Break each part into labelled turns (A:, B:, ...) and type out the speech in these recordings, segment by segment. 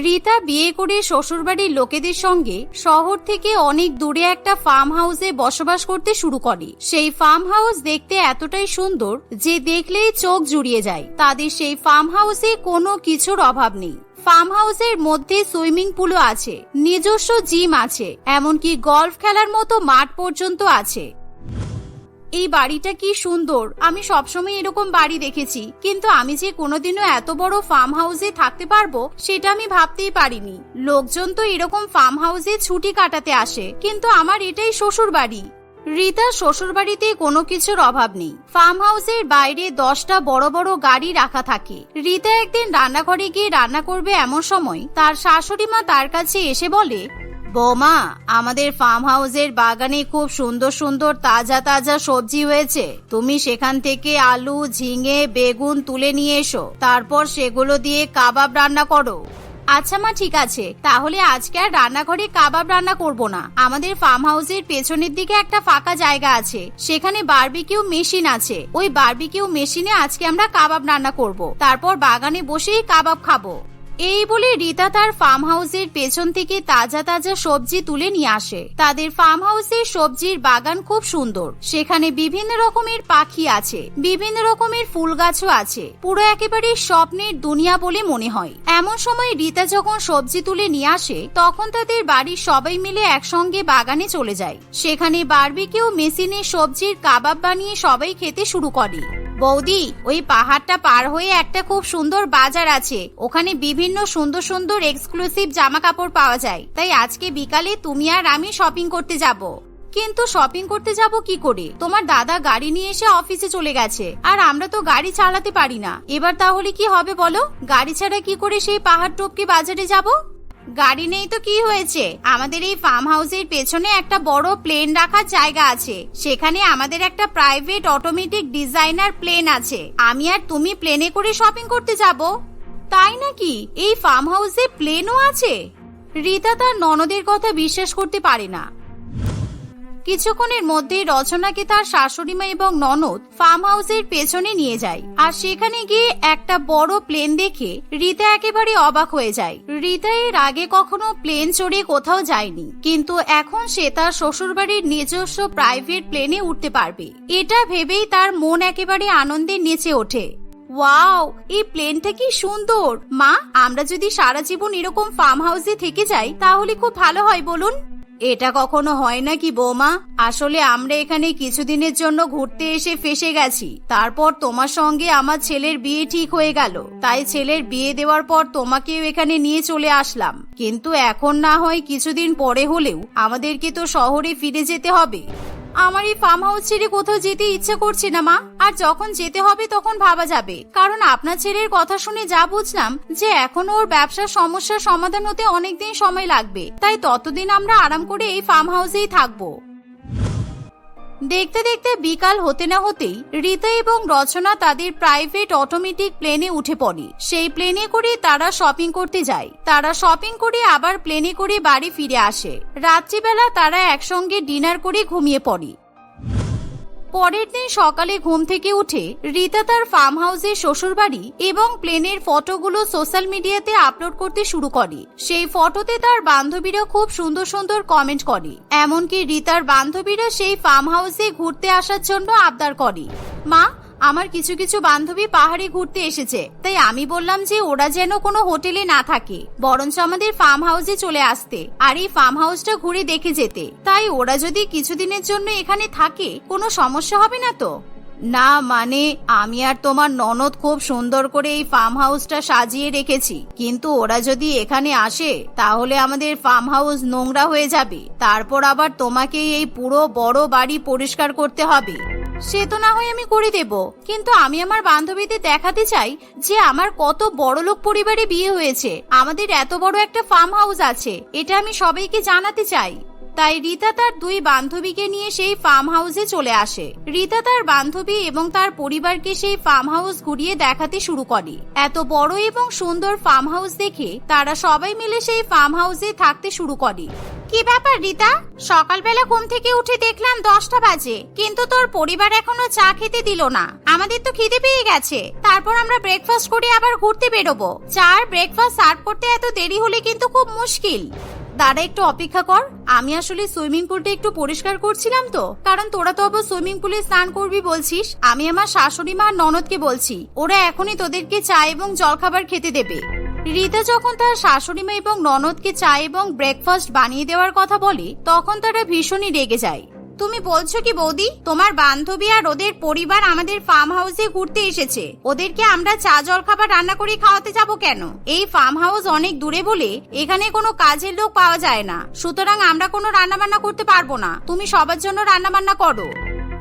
A: রীতা বিয়ে করে শ্বশুরবাড়ির লোকেদের সঙ্গে শহর থেকে অনেক দূরে একটা ফার্ম হাউসে বসবাস করতে শুরু করে। সেই ফার্ম হাউস দেখতে এতটাই সুন্দর যে দেখলেই চোখ জুড়িয়ে যায়। তাদের সেই ফার্ম হাউসে কোনো কিছুর অভাব নেই। ফার্ম হাউসের মধ্যে সুইমিং পুলও আছে, নিজস্ব জিম আছে, এমনকি গলফ খেলার মতো মাঠ পর্যন্ত আছে। এই বাড়িটা কি সুন্দর। আমি সবসময় এরকম বাড়ি দেখেছি। কিন্তু আমি যে কোনোদিনও এত বড় ফার্ম হাউসে থাকতে পারব, সেটা আমি ভাবতেই পারিনি। লোকজন তো এরকম ফার্ম হাউসে ছুটি কাটাতে আসে। কিন্তু আমার এটাই শ্বশুর বাড়ি রীতার শ্বশুর বাড়িতে কোনো কিছুর অভাব নেই। ফার্ম হাউসের বাইরে দশটা বড় বড় গাড়ি রাখা থাকে। রীতা একদিন রান্নাঘরে গিয়ে রান্না করবে এমন সময়, তার শাশুড়ি মা তার কাছে এসে বলে বৌমা, আমাদের ফার্ম হাউসের বাগানে খুব সুন্দর সুন্দর তাজা তাজা সবজি হয়েছে। তুমি সেখান থেকে আলু, ঝিঙে, বেগুন তুলে নিয়ে এসো। তারপর সেগুলো দিয়ে কাবাব রান্না করো। আচ্ছা মা, ঠিক আছে। তাহলে আজকে আর রান্নাঘরে কাবাব রান্না করব না। আমাদের ফার্ম হাউসের পেছনের দিকে একটা ফাঁকা জায়গা আছে। সেখানে বারবিকিউ মেশিন আছে। ওই বারবিকিউ মেশিনে আজকে আমরা কাবাব রান্না করব। তারপর বাগানে বসেই কাবাব খাব। এই বলে রীতা তার ফার্ম হাউসের পেছন থেকে তাজা তাজা সবজি তুলে নিয়ে আসে। তাদের ফার্ম হাউসের সবজির বাগান খুব সুন্দর। সেখানে বিভিন্ন রকমের পাখি আছে, বিভিন্ন রকমের ফুল গাছও আছে। পুরো একেবারে স্বপ্নের দুনিয়া বলে মনে হয়। এমন সময় রীতা যখন সবজি তুলে নিয়ে আসে, তখন তাদের বাড়ির সবাই মিলে একসঙ্গে বাগানে চলে যায়। সেখানে বারবিকিউ মেশিনে সবজির কাবাব বানিয়ে সবাই খেতে শুরু করে। বৌদি, ওই পাহাড়টা পার হয়ে একটা খুব সুন্দর বাজার আছে। ওখানে বিভিন্ন সুন্দর সুন্দর এক্সক্লুসিভ জামা কাপড় পাওয়া যায়। তাই আজকে বিকালে তুমি আর আমি শপিং করতে যাব। কিন্তু শপিং করতে যাব কি করে? তোমার দাদা গাড়ি নিয়ে এসে অফিসে চলে গেছে। আর আমরা তো গাড়ি চালাতে পারি না। এবার তাহলে কি হবে বলো? গাড়ি ছাড়া কি করে সেই পাহাড় টপকে বাজারে যাব? গাড়ি নেই তো কি হয়েছে? আমাদের এই ফার্ম হাউসের পেছনে একটা বড় প্লেন রাখার জায়গা আছে। সেখানে আমাদের একটা প্রাইভেট অটোমেটিক ডিজাইনার প্লেন আছে। আমি আর তুমি প্লেনে করে শপিং করতে যাব। তাই নাকি? এই ফার্ম হাউসে প্লেনও আছে? রীতা তার ননদের কথা বিশ্বাস করতে পারে না। কিছুক্ষণের মধ্যে রচনাকে তার শাশুড়িমা এবং ননদ ফার্ম হাউসের পেছনে নিয়ে যায়। আর সেখানে গিয়ে একটা বড় প্লেন দেখে রীতা একেবারে অবাক হয়ে যায়। রীতা এর আগে কখনো প্লেন চড়ে কোথাও যায়নি, কিন্তু এখন সে তার শ্বশুরবাড়ির নিজস্ব প্রাইভেট প্লেনে উঠতে পারবে। এটা ভেবেই তার মন একেবারে আনন্দে নেচে ওঠে। ওয়াও, এই প্লেনটা কি সুন্দর! মা, আমরা যদি সারা জীবন এরকম ফার্ম হাউসে থেকে যাই, তাহলে খুব ভালো হয়, বলুন। এটা কখনো হয় না কি বৌমা? আসলে আমরা এখানে কিছুদিনের জন্য ঘুরতে এসে ফেসে গেছি। তারপর তোমার সঙ্গে আমার ছেলের বিয়ে ঠিক হয়ে গেল। তাই ছেলের বিয়ে দেওয়ার পর তোমাকেও এখানে নিয়ে চলে আসলাম। কিন্তু এখন না হয় কিছুদিন পরে হলেও আমাদেরকে তো শহরে ফিরে যেতে হবে। আমার এই ফার্ম হাউস ছেড়ে কোথাও যেতে ইচ্ছে করছে না, মা। আর যখন যেতে হবে, তখন ভাবা যাবে। কারণ আপনার ছেলের কথা শুনে যা বুঝলাম, যে এখন ওর ব্যবসার সমস্যার সমাধান হতে অনেকদিন সময় লাগবে। তাই ততদিন আমরা আরাম করে এই ফার্ম হাউসেই থাকব। দেখতে দেখতে বিকাল হতে না হতেই রীতা এবং রচনা তাদের প্রাইভেট অটোমেটিক প্লেনে উঠে পড়ে। সেই প্লেনে করে তারা শপিং করতে যায়। তারা শপিং করে আবার প্লেনে করে বাড়ি ফিরে আসে। রাত্রিবেলা তারা একসঙ্গে ডিনার করে ঘুমিয়ে পড়ে। পরের দিন সকালে ঘুম থেকে উঠে রীতা তার ফার্ম হাউসে শ্বশুর বাড়ি এবং প্লেনের ফটোগুলো সোশ্যাল মিডিয়াতে আপলোড করতে শুরু করে। সেই ফটোতে তার বান্ধবীরা খুব সুন্দর সুন্দর কমেন্ট করে। এমনকি রীতার বান্ধবীরা সেই ফার্ম হাউসে ঘুরতে আসার জন্য আবদার করে। মা আমার কিছু কিছু বান্ধবী পাহাড়ে ঘুরতে এসেছে। তাই আমি বললাম যে ওরা যেন কোনো হোটেলে না থাকে, বরঞ্চ আমাদের ফার্ম হাউসে চলে আসতে আর এই ফার্ম হাউসটা ঘুরে দেখে যেতে। তাই ওরা যদি কিছুদিনের জন্য এখানে থাকে, কোনো সমস্যা হবে না তো? না মানে আমি আর তোমার ননদ খুব সুন্দর করে এই ফার্ম হাউসটা সাজিয়ে রেখেছি। কিন্তু ওরা যদি এখানে আসে, তাহলে আমাদের ফার্ম হাউস নোংরা হয়ে যাবে। তারপর আবার তোমাকে এই পুরো বড় বাড়ি পরিষ্কার করতে হবে। সে তো না হয় আমি করে দেব। কিন্তু আমি আমার বান্ধবীদের দেখাতে চাই যে আমার কত বড় লোক পরিবারে বিয়ে হয়েছে। আমাদের এত বড় একটা ফার্ম হাউস আছে। এটা আমি সবাইকে জানাতে চাই। তাই রীতা তার দুই বান্ধবীকে নিয়ে সেই ফার্ম হাউসে চলে আসে। রীতা তার বান্ধবী এবং তার পরিবারকে সেই ফার্ম হাউস ঘুরিয়ে দেখাতে শুরু করে। এত বড় এবং সুন্দর ফার্ম হাউস দেখে তারা সবাই মিলে সেই ফার্ম হাউসে থাকতে শুরু করে। কি ব্যাপার রীতা? সকালবেলা ঘুম থেকে উঠে দেখলাম দশটা বাজে, কিন্তু তোর পরিবার এখনও চা খেতে দিল না। আমাদের তো খিদে পেয়ে গেছে। তারপর আমরা ব্রেকফাস্ট করে আবার ঘুরতে বেরোবো। চার ব্রেকফাস্ট সার্ভ করতে এত দেরি হলে কিন্তু খুব মুশকিল। দাঁড়া একটু অপেক্ষা কর। আমি আসলে সুইমিং পুলটা একটু পরিষ্কার করছিলাম তো। কারণ তোরা তো আবার সুইমিং পুলে স্নান করবি বলছিস। আমি আমার শাশুড়ি মা ননদকে বলছি, ওরা এখনই তোদেরকে চা এবং জলখাবার খেতে দেবে। রীতা যখন তার শাশুড়িমা এবং ননদকে চা এবং ব্রেকফাস্ট বানিয়ে দেওয়ার কথা বলে, তখন তারা ভীষণই রেগে যায়। তুমি বলছো কি বৌদি? তোমার বান্ধবী আর ওদের পরিবার আমাদের ফার্ম হাউসে ঘুরতে এসেছে। ওদেরকে আমরা চা জল খাবার রান্না করে খাওয়াতে যাব কেন? এই ফার্ম হাউস অনেক দূরে বলে এখানে কোনো কাজের লোক পাওয়া যায় না। সুতরাং আমরা কোনো রান্না বান্না করতে পারব না। তুমি সবার জন্য রান্না বান্না করো।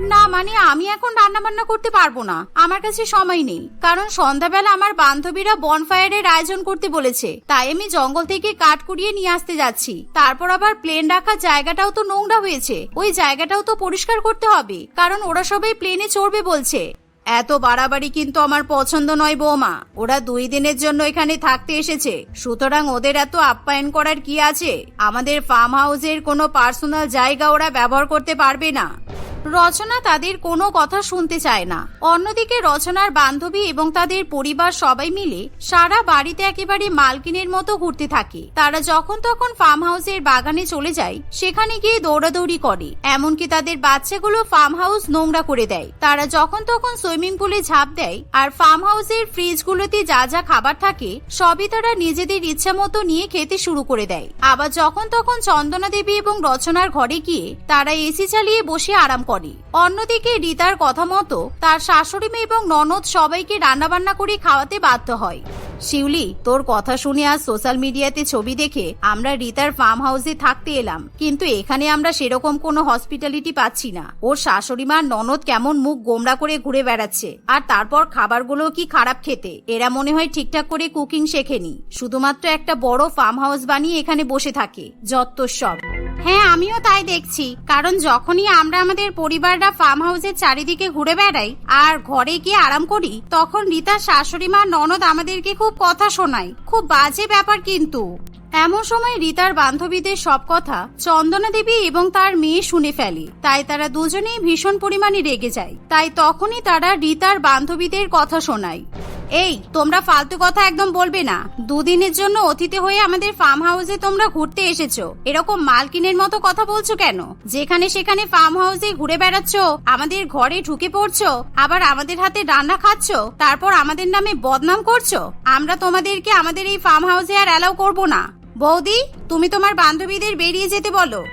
A: না মানে আমি এখন রান্না বান্না করতে পারব না। আমার কাছে সময় নেই। কারণ সন্ধ্যাবেলা আমার বান্ধবীরা বনফায়ারের আয়োজন করতে বলেছে। তাই আমি জঙ্গল থেকে কাঠ কুড়িয়ে নিয়ে আসতে যাচ্ছি। তারপর আবার প্লেন রাখার জায়গাটাও তো নোংরা হয়েছে। ওই জায়গাটাও তো পরিষ্কার করতে হবে। কারণ ওরা সবাই প্লেনে চড়বে বলছে। এত বাড়াবাড়ি কিন্তু আমার পছন্দ নয় বৌমা। ওরা দুই দিনের জন্য এখানে থাকতে এসেছে। সুতরাং ওদের এত আপ্যায়ন করার কি আছে? আমাদের ফার্ম হাউসের কোনো পার্সোনাল জায়গা ওরা ব্যবহার করতে পারবে না। রচনা তাদের কোনো কথা শুনতে চায় না। অন্যদিকে রচনার বান্ধবী এবং তাদের পরিবার সবাই মিলে সারা বাড়িতে একেবারে মালকিনের মতো ঘুরতে থাকে। তারা যখন তখন ফার্ম হাউসের বাগানে চলে যায়, সেখানে গিয়ে দৌড়াদৌড়ি করে। এমনকি তাদের বাচ্চাগুলো ফার্ম হাউস নোংরা করে দেয়। তারা যখন তখন সুইমিং পুলে ঝাঁপ দেয় আর ফার্ম হাউসের ফ্রিজগুলোতে যা যা খাবার থাকে, সবই তারা নিজেদের ইচ্ছা মতো নিয়ে খেতে শুরু করে দেয়। আবার যখন তখন চন্দনা দেবী এবং রচনার ঘরে গিয়ে তারা এসি চালিয়ে বসে আরাম করে অন্যদিকে রিতার কথা মতো তার শাশুড়ি মেয়ে এবং ননদ সবাইকে রান্নাবান্না করে খাওয়াতে বাধ্য হয়। শিউলি, তোর কথা শুনে আজ সোশ্যাল মিডিয়াতে ছবি দেখে আমরা রিতার ফার্ম হাউসে থাকতে এলাম। কিন্তু এখানে আমরা সেরকম কোনো হসপিটালিটি পাচ্ছি না। ওর শাশুড়ি মার ননদ কেমন মুখ গোমরা করে ঘুরে বেড়াচ্ছে। আর তারপর খাবারগুলো কি খারাপ খেতে? এরা মনে হয় ঠিকঠাক করে কুকিং শেখেনি। শুধুমাত্র একটা বড় ফার্ম হাউস বানিয়ে এখানে বসে থাকে। যত সব। হ্যাঁ আমিও তাই দেখছি। কারণ যখনই আমরা আমাদের পরিবাররা ফার্ম হাউসের চারিদিকে ঘুরে বেড়াই আর ঘরে গিয়ে আরাম করি, তখন রীতার শাশুড়ি মা ননদ আমাদেরকে খুব কথা শোনায়। খুব বাজে ব্যাপার কিন্তু। এমন সময় রীতার বান্ধবীদের সব কথা চন্দনা দেবী এবং তার মেয়ে শুনে ফেলে। তাই তারা দুজনেই ভীষণ পরিমাণে রেগে যায়। তাই তখনই তারা রীতার বান্ধবীদের কথা শোনায়। এই, তোমরা ফালতু কথা একদম বলবে না। দুদিনের জন্য অতিথি হয়ে আমাদের ফার্ম হাউসে তোমরা ঘুরতে এসেছ। এরকম মালকিনের মতো কথা বলছো কেন? যেখানে সেখানে ফার্ম হাউসে ঘুরে বেড়াচ্ছ, আমাদের ঘরে ঢুকে পড়ছো, আবার আমাদের হাতে রান্না খাচ্ছ, তারপর আমাদের নামে বদনাম করছ? আমরা তোমাদেরকে আমাদের এই ফার্ম হাউসে আর অ্যালাউ করব না। বৌদি, তুমি তোমার বান্ধবীদের বেরিয়ে যেতে বলো।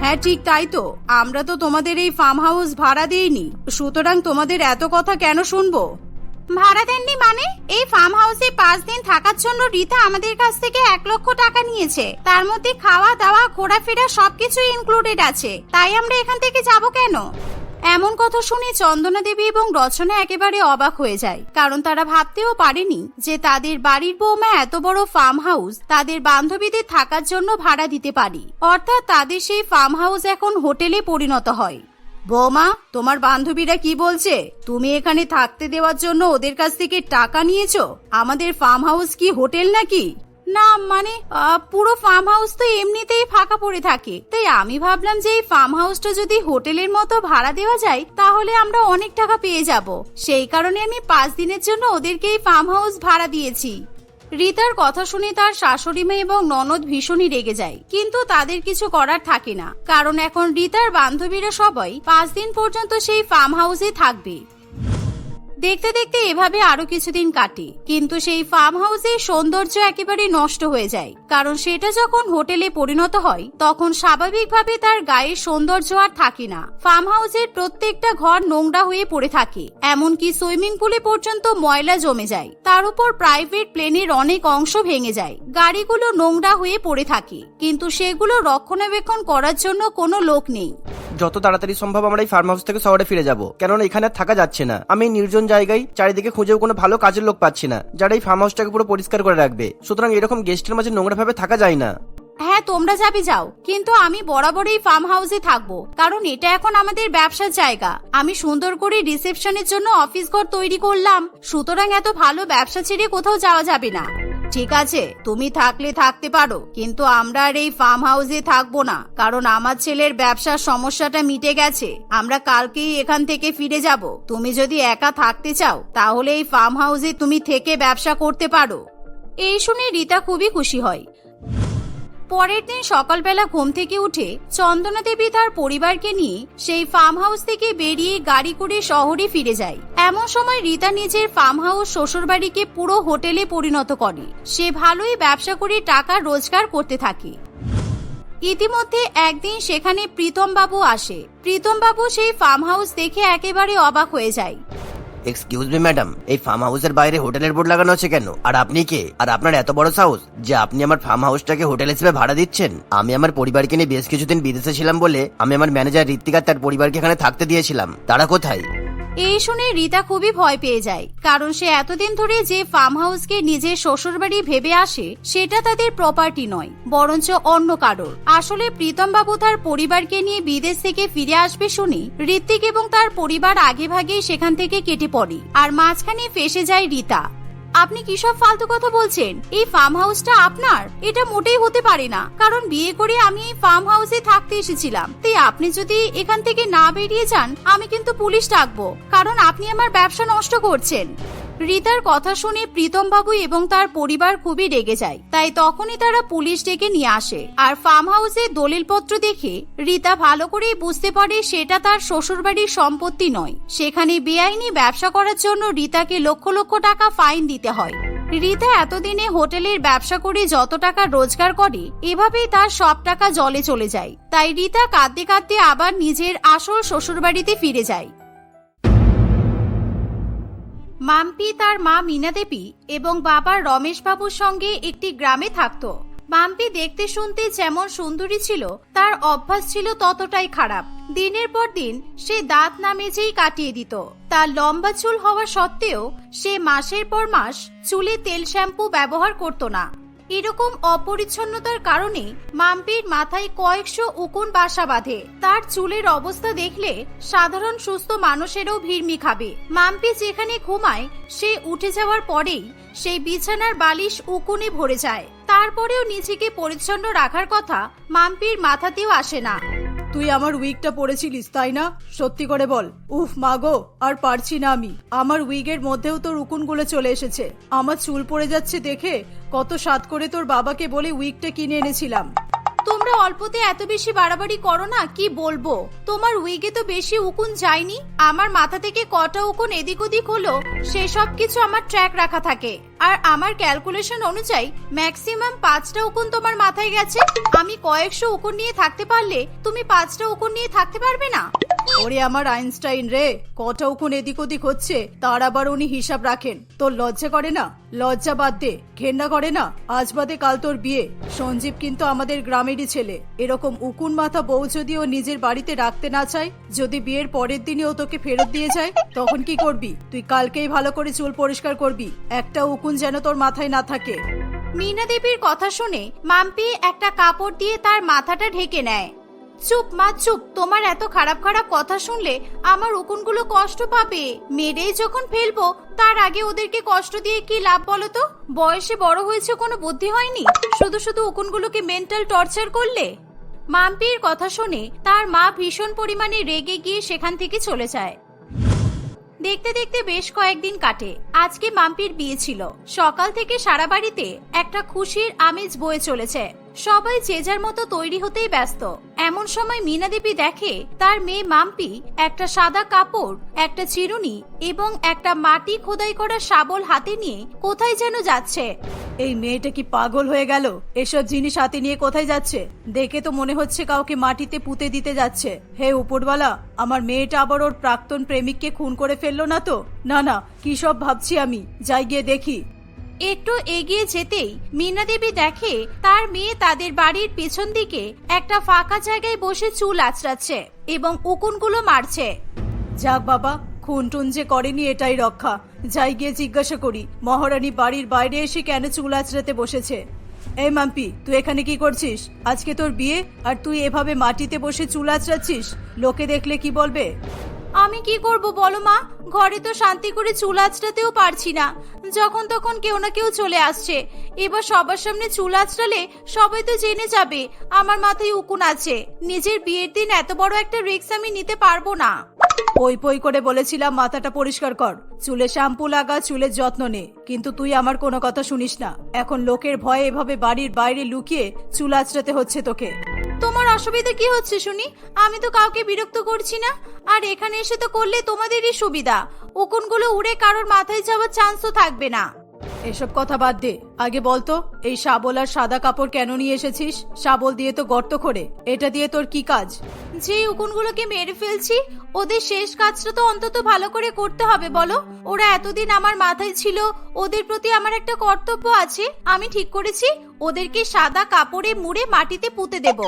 A: হ্যাঁ ঠিক তাই তো। আমরা তো তোমাদের এই ফার্ম হাউস ভাড়া দিইনি। সুতরাং তোমাদের এত কথা কেন শুনব? ভাড়া দেননি মানে? এই ফার্ম হাউসে পাঁচ দিন থাকার জন্য রীতা আমাদের কাছ থেকে এক লক্ষ টাকা নিয়েছে। তার মধ্যে খাওয়া, দাওয়া, ঘোরাফেরা সবকিছুই ইনক্লুডেড আছে। তাই আমরা এখান থেকে যাব কেন? এমন কথা শুনে চন্দনা দেবী এবং রচনা একেবারে অবাক হয়ে যায়। কারণ তারা ভাবতেও পারেনি যে তাদের বাড়ির বৌমা এত বড় ফার্ম হাউস তাদের বান্ধবীদের থাকার জন্য ভাড়া দিতে পারি। অর্থাৎ তাদের সেই ফার্ম হাউস এখন হোটেলে পরিণত হয়। বৌমা, তোমার বান্ধবীরা কি বলছে? তুমি এখানে থাকতে দেওয়ার জন্য ওদের কাছ থেকে টাকা নিয়েছো? আমাদের ফার্ম হাউস কি হোটেল নাকি? না মানে পুরো ফার্ম হাউস তো এমনিতেই ফাঁকা পড়ে থাকে। তাই আমি ভাবলাম যে এই ফার্ম হাউসটা যদি হোটেলের মতো ভাড়া দেওয়া যায়, তাহলে আমরা অনেক টাকা পেয়ে যাব। সেই কারণে আমি পাঁচ দিনের জন্য ওদেরকে এই ফার্ম হাউস ভাড়া দিয়েছি। রিতার কথা শুনে তার শাশুড়ি মেয়ে এবং ননদ ভীষণই রেগে যায়। কিন্তু তাদের কিছু করার থাকে না। কারণ এখন রিতার বান্ধবীরা সবাই পাঁচ দিন পর্যন্ত সেই ফার্ম হাউসে থাকবে। দেখতে দেখতে এভাবে আরও কিছুদিন কাটে। কিন্তু সেই ফার্ম হাউসের সৌন্দর্য একেবারে নষ্ট হয়ে যায়। কারণ সেটা যখন হোটেলে পরিণত হয়, তখন স্বাভাবিকভাবে তার গায়ের সৌন্দর্য আর থাকে না। ফার্ম হাউসের প্রত্যেকটা ঘর নোংরা হয়ে পড়ে থাকে। এমনকি সুইমিং পুলে পর্যন্ত ময়লা জমে যায়। তার উপর প্রাইভেট প্লেনের অনেক অংশ ভেঙে যায়। গাড়িগুলো নোংরা হয়ে পড়ে থাকে। কিন্তু সেগুলো রক্ষণাবেক্ষণ করার জন্য কোনো লোক নেই।
B: যত তাড়াতাড়ি সম্ভব আমরা এই ফার্ম হাউস থেকে শহরে ফিরে যাব। কেননা এখানে থাকা যাচ্ছে না। আমি নির্জন জায়গায় চারিদিকে খুঁজেও কোনো ভালো কাজের লোক পাচ্ছি না। যারা এই ফার্ম হাউসটাকে পুরো পরিষ্কার করে রাখবে। সুতরাং এরকম গেস্টের মাঝে নোংরা ভাবে থাকা যায় না।
A: হ্যাঁ তোমরা যাবি যাও। কিন্তু আমি বরাবরই ফার্ম হাউসে থাকব। কারণ এটা এখন আমাদের ব্যবসার জায়গা। আমি সুন্দর করে রিসেপশনের জন্য অফিস ঘর তৈরি করলাম। সুতরাং এত ভালো ব্যবসা ছেড়ে কোথাও যাওয়া যাবে না। ঠিক আছে, তুমি থাকলে থাকতে পারো, কিন্তু আমরা আর এই ফার্ম হাউসে থাকব না, কারণ আমার ছেলের ব্যবসার সমস্যাটা মিটে গেছে, আমরা কালকেই এখান থেকে ফিরে যাব। তুমি যদি একা থাকতে চাও, তাহলে এই ফার্ম হাউসে তুমি থেকে ব্যবসা করতে পারো। এই শুনে রীতা খুবই খুশি হয়। পরের দিন সকালবেলা ঘুম থেকে উঠে চন্দনা দেবী তার পরিবারকে নিয়ে সেই ফার্ম হাউস থেকে বেরিয়ে গাড়ি করে শহরে ফিরে যায়। এমন সময় রীতা নিজের ফার্ম হাউস শ্বশুরবাড়িকে পুরো হোটেলে পরিণত করে। সে ভালোই ব্যবসা করে টাকা রোজগার করতে থাকে। ইতিমধ্যে একদিন সেখানে প্রীতম বাবু আসে। প্রীতম বাবু সেই ফার্ম হাউস দেখে একেবারে অবাক হয়ে যায়।
B: এক্সকিউজ মি ম্যাডাম এই ফার্ম হাউসের বাইরে হোটেলের বোর্ড লাগানো আছে কেন? আর আপনি কে? আর আপনার এত বড় সাহস যে আপনি আমার ফার্ম হাউসটাকে হোটেল হিসেবে ভাড়া দিচ্ছেন? আমি আমার পরিবারকে নিয়ে বেশ কিছুদিন বিদেশে ছিলাম বলে আমি আমার ম্যানেজার ঋত্বিকা তার পরিবারকে এখানে থাকতে দিয়েছিলাম। তারা কোথায়?
A: এই শুনে রীতা খুবই ভয় পেয়ে যায়, কারণ সে এতদিন ধরে যে ফার্ম হাউসকে নিজের শ্বশুরবাড়ি ভেবে আসে, সেটা তাদের প্রপার্টি নয়, বরঞ্চ অন্য কারোর। আসলে প্রীতম বাবু তার পরিবারকে নিয়ে বিদেশ থেকে ফিরে আসবে শুনে ঋত্বিক এবং তার পরিবার আগে ভাগেই সেখান থেকে কেটে পড়ে, আর মাঝখানে ফেসে যায় রীতা। আপনি কি সব ফালতু কথা বলছেন? এই ফার্ম হাউসটা আপনার? এটা মোটেই হতে পারে না। কারণ বিয়ে করে আমি এই ফার্ম হাউসে থাকতে এসেছিলাম। তাই আপনি যদি এখান থেকে না বেরিয়ে যান, আমি কিন্তু পুলিশ ডাকবো। কারণ আপনি আমার ব্যবসা নষ্ট করছেন। রিতার কথা শুনে প্রীতম বাবু এবং তার পরিবার খুবই রেগে যায়। তাই তখনই তারা পুলিশ ডেকে নিয়ে আসে। আর ফার্ম হাউসে দলিলপত্র দেখে রীতা ভালো করেই বুঝতে পারে সেটা তার শ্বশুরবাড়ির সম্পত্তি নয়। সেখানে বেআইনি ব্যবসা করার জন্য রীতাকে লক্ষ লক্ষ টাকা ফাইন দিতে হয়। রীতা এতদিনে হোটেলের ব্যবসা করে যত টাকা রোজগার করে, এভাবেই তার সব টাকা জলে চলে যায়। তাই রীতা কাঁদতে কাঁদতে আবার নিজের আসল শ্বশুরবাড়িতে ফিরে যায়। মাম্পি তার মা মিনা দেবী এবং বাবা রমেশবাবুর সঙ্গে একটি গ্রামে থাকত। মাম্পি দেখতে শুনতে যেমন সুন্দরী ছিল, তার অভ্যাস ছিল ততটাই খারাপ। দিনের পর দিন সে দাঁত না মেজেই কাটিয়ে দিত। তার লম্বা চুল হওয়া সত্ত্বেও সে মাসের পর মাস চুলে তেল শ্যাম্পু ব্যবহার করত না। এরকম অপরিচ্ছন্নতার কারণে মাম্পির মাথায় কয়েকশো উকুন বাসা বাঁধে। তার চুলের অবস্থা দেখলে সাধারণ সুস্থ মানুষেরও ভিড়মি খাবে মাম্পি যেখানে ঘুমায়, সে উঠে যাওয়ার পরেই সেই বিছানার বালিশ উকুনে ভরে যায়। তারপরেও নিজেকে পরিচ্ছন্ন রাখার কথা মাম্পির মাথাতেও আসে না।
C: তুই আমার উইগটা পরেছিলিস তাই না? সত্যি করে বল। উফ মাগো আর পারছি না আমি। আমার উইগের মধ্যেও তোর উকুনগুলো চলে এসেছে। আমার চুল পড়ে যাচ্ছে দেখে কত সাত করে তোর বাবাকে বলে উইগটা কিনে এনেছিলাম।
A: তোমরা অল্পতে এত বেশি বাড়াবাড়ি করো না, কি বলব? তোমার উইগে তো বেশি উকুন যায়নি। আমার মাথা থেকে কটা উকুন এদিক ওদিক হলো, সেসব কিছু আমার ট্র্যাক রাখা থাকে। আর আমার ক্যালকুলেশন অনুযায়ী ম্যাক্সিমাম পাঁচটা উকুন তোমার মাথায় গেছে। আমি কয়েকশো উকুন নিয়ে থাকতে পারলে, তুমি পাঁচটা উকুন নিয়ে থাকতে পারবে না?
C: ওরে আমার আইনস্টাইন রে, কটা উকুন এদিক ওদিক হচ্ছে, তার আবার উনি হিসাব রাখেন। তোর লজ্জা করে না? লজ্জা বাদ দে, ঘেন্না করে না? আজ বাদে কাল তোর বিয়ে। সঞ্জীব কিন্তু আমাদের গ্রামেরই ছেলে। এরকম উকুন মাথা বউ যদি ও নিজের বাড়িতে রাখতে না চায়, যদি বিয়ের পরের দিনে ও তোকে ফেরত দিয়ে যায়, তখন কি করবি? তুই কালকেই ভালো করে চুল পরিষ্কার করবি। একটা উকুন যেন তোর মাথায় না থাকে।
A: মিনা দেবীর কথা শুনে মাম্পি একটা কাপড় দিয়ে তার মাথাটা ঢেকে নেয়। চুপ, মা, চুপ। তোমার এত খারাপ খারাপ কথা শুনলে আমার উকুনগুলো কষ্ট পাবে। মেরেই যখন ফেলব, তার আগে ওদেরকে কষ্ট দিয়ে কি লাভ বলো তো? বয়সে বড় হয়েছে কোনো বুদ্ধি হয়নি? শুধু শুধু উকুনগুলোকে মেন্টাল টর্চার করলে? মাম্পির কথা শুনে তার মা ভীষণ পরিমাণে রেগে গিয়ে সেখান থেকে চলে যায়। দেখতে দেখতে বেশ কয়েকদিন কাটে। আজকে মাম্পির বিয়ে ছিল। সকাল থেকে সারা বাড়িতে একটা খুশির আমেজ বয়ে চলেছে। সবাই যে যার মতো তৈরি হতেই ব্যস্ত। এমন সময় মিনা দেবী দেখে তার মেয়ে মাম্পি একটা সাদা কাপড়, একটা চিরুনি এবং একটা মাটি খোদাই করা শাবল হাতে নিয়ে কোথায় যেন যাচ্ছে।
C: এই মেয়েটা কি পাগল হয়ে গেল? এসব জিনিস হাতে নিয়ে কোথায় যাচ্ছে? দেখে তো মনে হচ্ছে কাউকে মাটিতে পুঁতে দিতে যাচ্ছে। হে উপরওয়ালা, আমার মেয়েটা আবার ওর প্রাক্তন প্রেমিককে খুন করে ফেলল না তো? না না, কি সব ভাবছি আমি? যাই গিয়ে দেখি।
A: একটু এগিয়ে যেতেই মিনা দেবী দেখে তার মেয়ে তাদের বাড়ির পেছন দিকে একটা ফাঁকা জায়গায় বসে চুল আঁচড়াচ্ছে এবং উকুনগুলো মারছে।
C: যাক বাবা খুন টুন যে করেনি এটাই রক্ষা। যাই গিয়ে জিজ্ঞাসা করি, মহারানী বাড়ির বাইরে এসে কেন চুল আঁচড়াতে বসেছে? এই মাম্পি, তুই এখানে কি করছিস? আজকে তোর বিয়ে, আর তুই এভাবে মাটিতে বসে চুল আঁচড়াচ্ছিস? লোকে দেখলে কি বলবে?
A: আমি কি করব বলো মা? ঘরে তো শান্তি করে চুল আঁচড়াতেও পারছি না। যখন তখন কেউ না কেউ চলে আসছে। এবার সবার সামনে চুল আঁচড়ালে সবাই তো জেনে যাবে, আমার মাথায় উকুন আছে। নিজের বিয়ের দিন এত বড় একটা রিক্স আমি নিতে পারব না।
C: পই পই করে বলেছিলাম, মাথাটা পরিষ্কার কর। চুলে শ্যাম্পু লাগা চুলের যত্ন নে। কিন্তু তুই আমার কোনো কথা শুনিস না। এখন লোকের ভয়ে এভাবে বাড়ির বাইরে লুকিয়ে চুল আঁচড়াতে হচ্ছে তোকে।
A: তোমার অসুবিধা কি হচ্ছে, শুনি? আমি তো কাউকে বিরক্ত করছি না। আর এখানে এসে তো করলে তোমাদেরই সুবিধা। উকুনগুলো উড়ে কারোর মাথায় যাওয়ার চান্স তো থাকবে না।
C: এসব কথা বাদ দে। আগে বলতো এই শাবল আর সাদা কাপড় কেন নিয়ে এসেছিস? শাবল দিয়ে তো গর্ত করে এটা দিয়ে তোর কি কাজ?
A: যে উকুনগুলোকে মেরে ফেলছি ওদের শেষ কাজটা তো অন্তত ভালো করে করতে হবে বলো? ওরা এতদিন আমার মাথায় ছিল ওদের প্রতি আমার একটা কর্তব্য আছে আমি ঠিক করেছি ওদেরকে সাদা কাপড়ে মুড়ে মাটিতে পুঁতে দেব।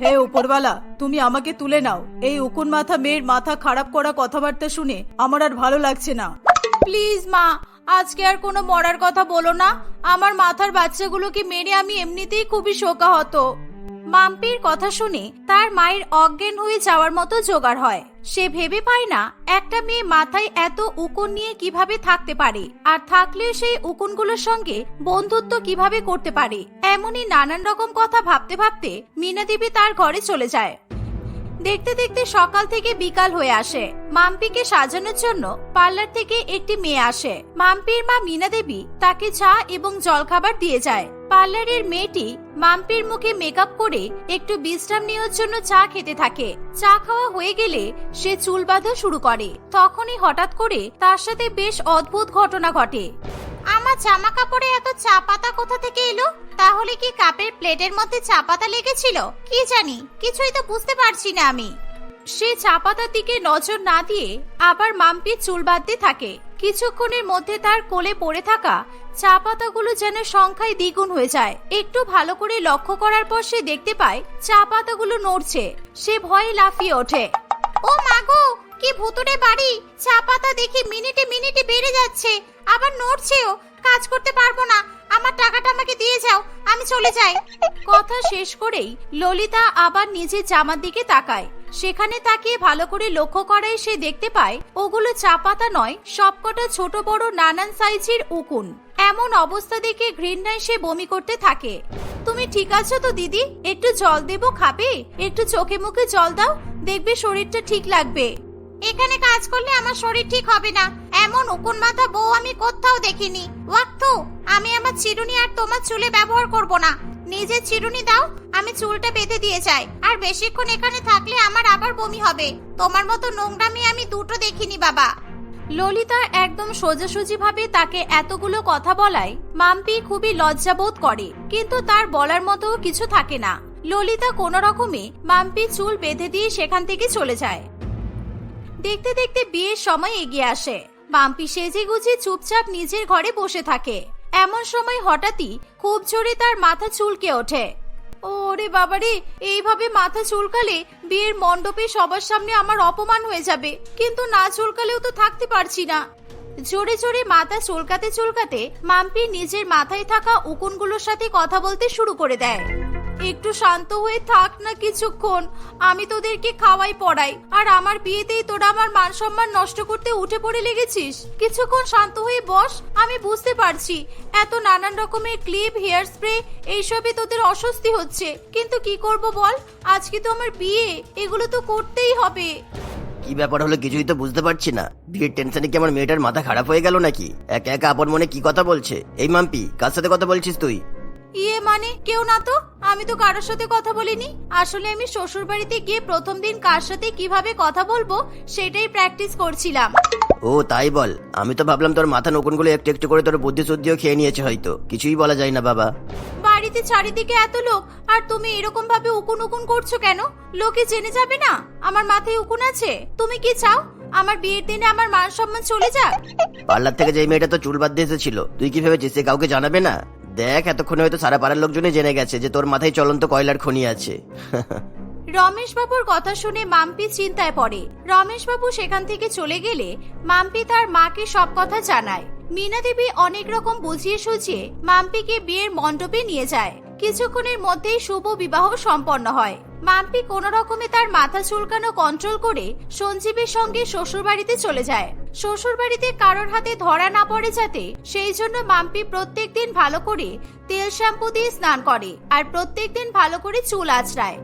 C: হে উপরওয়ালা তুমি আমাকে তুলে নাও। এই উকুন মাথা মেয়ের মাথা খারাপ করা কথাবার্তা শুনে আমার আর ভালো লাগছে না।
A: প্লিজ মা আজকে আর কোনো মরার কথা বলো না। আমার মাথার বাচ্চাগুলোকে মেরে আমি এমনিতেই খুবই শোকাহত। মাম্পির কথা শুনে তার মায়ের অজ্ঞান হয়ে যাওয়ার মতো জোগাড় হয়। সে ভেবে পায় না, একটা মেয়ে মাথায় এত উকুন নিয়ে কীভাবে থাকতে পারে? আর থাকলে সেই উকুনগুলোর সঙ্গে বন্ধুত্ব কীভাবে করতে পারে? এমনই নানান রকম কথা ভাবতে ভাবতে মিনা দেবী তার ঘরে চলে যায়। দেখতে দেখতে সকাল থেকে বিকাল হয়ে আসে। মাম্পিকে সাজানোর জন্য পার্লার থেকে একটি মেয়ে আসে। মাম্পির মা মিনা দেবী তাকে চা এবং জলখাবার দিয়ে যায়। পার্লারের মেয়েটি মাম্পির মুখে মেকআপ করে একটু বিশ্রাম নেওয়ার জন্য চা খেতে থাকে। চা খাওয়া হয়ে গেলে সে চুল বাঁধা শুরু করে। তখনই হঠাৎ করে তার সাথে বেশ অদ্ভুত ঘটনা ঘটে। আমার জামা কাপড়ে এত চা পাতা কোথা থেকে এলো? তাহলে কি কাপের প্লেটের মধ্যে চা পাতা লেগেছিল? কি জানি, কিছুই তো বুঝতে পারছি না আমি। সে চা পাতার দিকে নজর না দিয়ে আবার মাম্পি চুল বাঁধতে থাকে। কিছুক্ষণের মধ্যে তার কোলে পড়ে থাকা চা পাতাগুলো যেন সংখ্যায় দ্বিগুণ হয়ে যায়। একটু ভালো করে লক্ষ্য করার পর সে দেখতে পায়, চা পাতাগুলো নড়ছে। সে ভয়ে লাফিয়ে ওঠে। কি ভুতুরে বাড়ি? চা পাতা দেখি মিনিটে মিনিটে বেড়ে যাচ্ছে। আবার নড়ছেও। কাজ করতে পারব না। আমার টাকাটা আমাকে দিয়ে যাও। আমি চলে যাই। কথা শেষ করেই ললিতা আবার নিজের জামার দিকে তাকায়। সেখানে তাকিয়ে ভালো করে লক্ষ্য করায় সে দেখতে পায়, ওগুলো চা পাতা নয়, সবকটা ছোট বড় নানান সাইজের উকুন। এমন অবস্থা দেখে ঘৃণায় সে বমি করতে থাকে। তুমি ঠিক আছো তো, দিদি? একটু জল দেবো খাবে? একটু চোখে মুখে জল দাও? দেখবে শরীরটা ঠিক লাগবে। এখানে কাজ করলে আমার শরীর ঠিক হবে না। এমন উকুন মাথা বউ আমি কোথাও দেখিনি। ওয়াক্তু, আমি আমার চিরুনি আর তোমার চুলে ব্যবহার করব না। নিজের চিরুনি দাও, আমি চুলটা বেঁধে দিয়ে যাই। আর বেশিক্ষণ এখানে থাকলে আমার আবার বমি হবে। তোমার মতো নোংরামি আমি দুটো দেখিনি, বাবা। ললিতা একদম সোজাসুজি ভাবে তাকে এতগুলো কথা বলায়, মাম্পি খুবই লজ্জাবোধ করে। কিন্তু তার বলার মতো কিছু থাকে না। ললিতা কোনো রকমে মাম্পি চুল বেঁধে দিয়ে সেখান থেকে চলে যায়। দেখতে দেখতে বিয়ের সময় এগিয়ে আসে। মাম্পি সেজে গুজে চুপচাপ নিজের ঘরে বসে থাকে। এমন সময় হঠাৎই খুব জোরে তার মাথা চুলকে ওঠে। ওরে বাবারে, এইভাবে মাথা চুলকালে বিয়ের মণ্ডপে সবার সামনে আমার অপমান হয়ে যাবে। কিন্তু না চুলকালেও তো থাকতে পারছি না। জোরে জোরে মাথা চুলকাতে চুলকাতে মাম্পি নিজের মাথায় থাকা উকুনগুলোর সাথে কথা বলতে শুরু করে দেয়। একটু শান্ত হয়ে থাক না কিছুক্ষণ। আমি তোদেরকে খাওয়াই, পড়াই। আর আমার বিয়েতেই তোরা আমার মান সম্মান নষ্ট করতে উঠে পড়ে লেগেছিস। কিছুক্ষণ শান্ত হয়ে বস, আমি বুঝতে পারছি। এত নানান রকমের ক্লিপ, হেয়ার স্প্রে এইসবে তোদের অস্বস্তি হচ্ছে। কিন্তু কি করব বল? আজকে তো আমার বিয়ে, এগুলো তো করতেই হবে।
B: কি ব্যাপার হলো কিছুই তো বুঝতে পারছি না। বিয়ের টেনশনে কি আমার মেয়েটার মাথা খারাপ হয়ে গেল নাকি? একা একা আপন মনে কি কথা বলছে? এই মাম্পি, কার সাথে কথা বলছিস তুই?
A: ইয়ে মানে? কেউ না তো? আমি তো কারোর সাথে কথা বলিনি। আসলে আমি শ্বশুর বাড়িতে গিয়ে প্রথম দিন কার সাথে কীভাবে কথা বলব সেটাই প্র্যাকটিস করছিলাম।
B: ও তাই বল। আমি তো ভাবলাম তোর মাথা নকুনগুলো একটু একটু করে তোর বুদ্ধি শুদ্ধিও খেয়ে নিয়েছে হয়তো। কিছুই বলা যায় না বাবা।
A: বাড়িতে চারিদিকে এত লোক আর তুমি এরকম ভাবে উকুন উকুন করছ কেন? লোকে জেনে যাবে না? আমার মাথায় উকুন আছে? তুমি কি চাও? আমার বিয়ের দিনে আমার মান সম্মান চলে যাক?
B: পার্লার থেকে যে মেয়েটা তো চুল বাদ দিয়ে এসেছিল তুই কি ভেবেছিস সে কাউকে জানাবে না? দেখ, এতক্ষণে হয়তো সারা পাড়ার লোকজনই জেনে গেছে যে তোর মাথায় চলন্ত কয়লার খনি আছে।
A: রমেশ বাবুর কথা শুনে মাম্পি চিন্তায় পড়ে। রমেশ বাবু সেখান থেকে চলে গেলে মাম্পি তার মাকে সব কথা জানায়। মিনা দেবী অনেক রকম বুঝিয়ে সুঝিয়ে মাম্পিকে বিয়ের মণ্ডপে নিয়ে যায়। কিছুক্ষণের মধ্যেই শুভ বিবাহ সম্পন্ন হয়। মাম্পি কোনো রকমে তার মাথা চুলকানো কন্ট্রোল করে সঞ্জীবের সঙ্গে শ্বশুরবাড়িতে চলে যায়। শ্বশুরবাড়িতে কারোর হাতে ধরা না পড়ে যাতে সেই জন্য মাম্পি প্রত্যেক দিন ভালো করে তেল শ্যাম্পু দিয়ে স্নান করে আর প্রত্যেক দিন ভালো করে চুল আঁচড়ায়।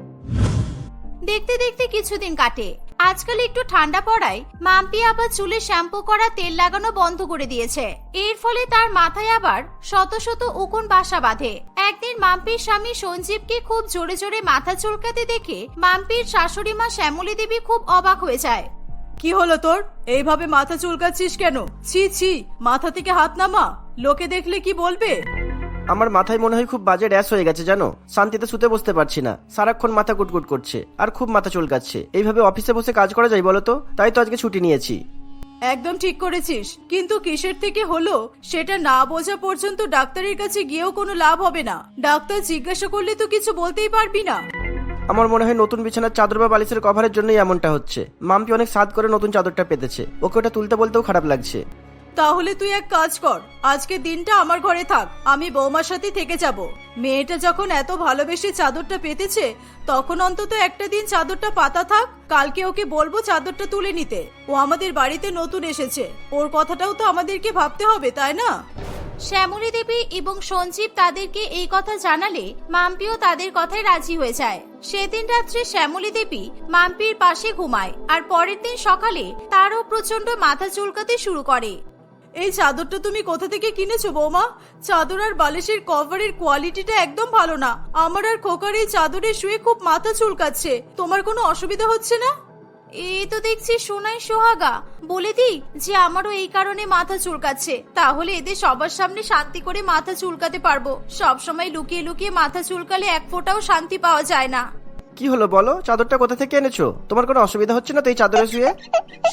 A: দেখতে দেখতে কিছুদিন কাটে। আজকাল একটু ঠান্ডা পড়ায় মাম্পি আবার চুলে শ্যাম্পু করা তেল লাগানো বন্ধ করে দিয়েছে। এর ফলে তার মাথায় আবার শত শত উকুন বাসা বাঁধে। একদিন মাম্পির স্বামী সঞ্জীবকে খুব জোরে জোরে মাথা চুলকাতে দেখে মাম্পির শাশুড়ি মা শ্যামলী দেবী খুব অবাক হয়ে যায়।
C: কি হলো তোর? এইভাবে মাথা চুলকাচ্ছিস কেন? ছি ছি, মাথা থেকে হাত নামা? লোকে দেখলে কি বলবে?
B: আমার মাথায় মনে হয় খুব বাজে ড্যাশ হয়ে গেছে জানো? শান্তিতে শুতে বসতে পারছি না। সারাক্ষণ মাথা কুটকুট করছে আর খুব মাথা চুলকাচ্ছে। এইভাবে অফিসে বসে কাজ করা যায় বলো তো? তাই তো আজকে ছুটি নিয়েছি।
C: একদম ঠিক করেছিস। কিন্তু কিসের থেকে হলো? সেটা না বোঝা পর্যন্ত ডাক্তারের কাছে গিয়েও কোনো লাভ হবে না। ডাক্তার জিজ্ঞাসা করলে তো কিছু বলতেই পারবি না।
B: আমার মনে হয় নতুন বিছানার চাদর বা বালিশের কভারের জন্যই এমনটা হচ্ছে। মাম্পি অনেক সাদ করে নতুন চাদরটা পেতেছে। ওকে ওটা তুলতে বলতেও খারাপ লাগছে।
C: তাহলে তুই এক কাজ কর, আজকে দিনটা আমার ঘরে থাক, আমি বৌমার সাথে থেকে যাব। মেয়েটা যখন এত ভালোবেসে চাদরটা পেতেছে, তখন অন্তত একটা দিন চাদরটা পাতা থাক, কালকে ওকে বলব চাদরটা তুলে নিতে। ও আমাদের বাড়িতে নতুন এসেছে, ওর কথাটাও তো আমাদেরকে ভাবতে হবে, তাই না?
A: শ্যামলী দেবী এবং সঞ্জীব তাদেরকে এই কথা জানালে মাম্পিও তাদের কথায় রাজি হয়ে যায়। সেদিন রাত্রে শ্যামলী দেবী মাম্পির পাশে ঘুমায়, আর পরের দিন সকালে তারও প্রচণ্ড মাথা চুলকাতে শুরু করে।
C: এই চাদরটা তুমি কোথা থেকে কিনেছো, বৌমা? চাদর আর বালিশের কভারের কোয়ালিটিটা একদম ভালো না। আমার আর খোকার এই চাদরে শুয়ে খুব মাথা চুলকাচ্ছে। তোমার কোনো অসুবিধা হচ্ছে না?
A: এই তো দেখছি সোনাই সোহাগা। বলে দিই যে আমারও এই কারণে মাথা চুলকাচ্ছে। তাহলে এদের সবার সামনে শান্তি করে মাথা চুলকাতে পারব। সব সময় লুকিয়ে লুকিয়ে মাথা চুলকালে এক ফোঁটাও শান্তি পাওয়া যায় না।
B: কি হলো বলো? চাদরটা কোথা থেকে এনেছো? তোমার কোনো অসুবিধা হচ্ছে না তো এই চাদরে শুয়ে?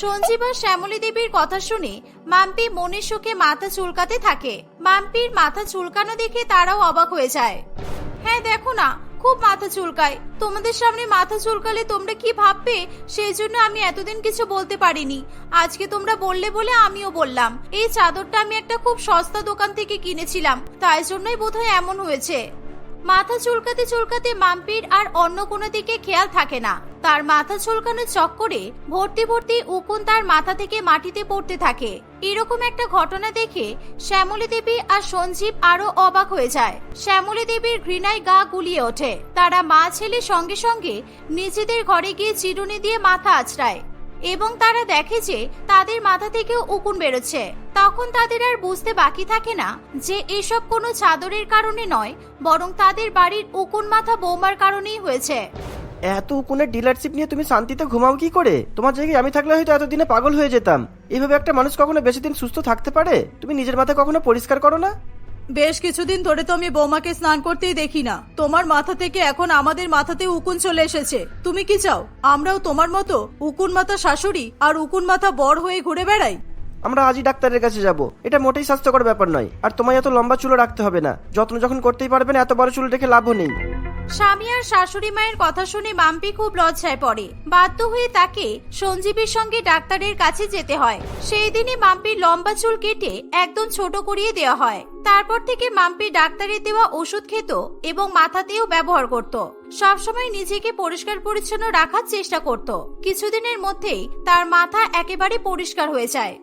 A: সঞ্জীব শ্যামলী দেবীর কথা শুনে মাম্পি মনের সুখে মাথা চুলকাতে থাকে। মাম্পির মাথা চুলকানো দেখে তারাও অবাক হয়ে যায়। হ্যাঁ দেখো না, খুব মাথা চুলকায়। তোমাদের সামনে মাথা চুলকালে তোমরা কি ভাববে? সেই জন্য আমি এতদিন কিছু বলতে পারিনি। আজকে তোমরা বললে বলে আমিও বললাম। এই চাদরটা আমি একটা খুব সস্তা দোকান থেকে কিনেছিলাম। তাই জন্যই বোধহয় এমন হয়েছে। মাথা চুলকাতে চুলকাতে মাম্পির আর অন্য কোনো দিকে খেয়াল থাকে না। তার মাথা চুলকানো চক্করে ভর্তি ভর্তি উকুন তার মাথা থেকে মাটিতে পড়তে থাকে। এরকম একটা ঘটনা দেখে শ্যামলী দেবী আর সঞ্জীব আরও অবাক হয়ে যায়। শ্যামলী দেবীর ঘৃণায় গা গুলিয়ে ওঠে। তারা মা ছেলে সঙ্গে সঙ্গে নিজেদের ঘরে গিয়ে চিরুনি দিয়ে মাথা আঁচড়ায় এবং তারা দেখে যে তাদের মাথা থেকেও উকুন বেরোচ্ছে। তখন তাদের আর বুঝতে বাকি থাকে না যে এসব কোনো চাদরের কারণে নয়, বরং তাদের বাড়ির উকুন মাথা বৌমার কারণেই হয়েছে।
B: এত উকুনের ডিলারশিপ নিয়ে তুমি শান্তিতে ঘুমাও কি করে? তোমার জায়গায় আমি থাকলে হয়তো এতদিনে পাগল হয়ে যেতাম। এভাবে একটা মানুষ কখনো বেশি দিন সুস্থ থাকতে পারে? তুমি নিজের মাথা কখনো পরিষ্কার করো না?
C: বেশ কিছুদিন ধরে তো আমি বৌমাকে স্নান করতেই দেখি না। তোমার মাথা থেকে এখন আমাদের মাথাতে উকুন চলে এসেছে। তুমি কি চাও? আমরাও তোমার মতো উকুন মাথা শাশুড়ি আর উকুন মাথা বর হয়ে ঘুরে বেড়াই?
B: আমরা আজই ডাক্তারের কাছে যাব। এটা মোটেই স্বাস্থ্যকর ব্যাপার নয়। আর তোমায় এত লম্বা চুলও রাখতে হবে না। যত্ন যখন করতেই পারবে না এত বড় চুল রেখে লাভও নেই।
A: স্বামী আর শাশুড়ি মায়ের কথা শুনে মাম্পি খুব লজ্জায় পড়ে। বাধ্য হয়ে তাকে সঞ্জীবের সঙ্গে ডাক্তারের কাছে যেতে হয়। সেই দিনই মাম্পির লম্বা চুল কেটে একদম ছোট করিয়ে দেওয়া হয়। তারপর থেকে মাম্পি ডাক্তারের দেওয়া ওষুধ খেত এবং মাথাতেও ব্যবহার করত। সবসময় নিজেকে পরিষ্কার পরিচ্ছন্ন রাখার চেষ্টা করত। কিছুদিনের মধ্যেই তার মাথা একেবারে পরিষ্কার হয়ে যায়।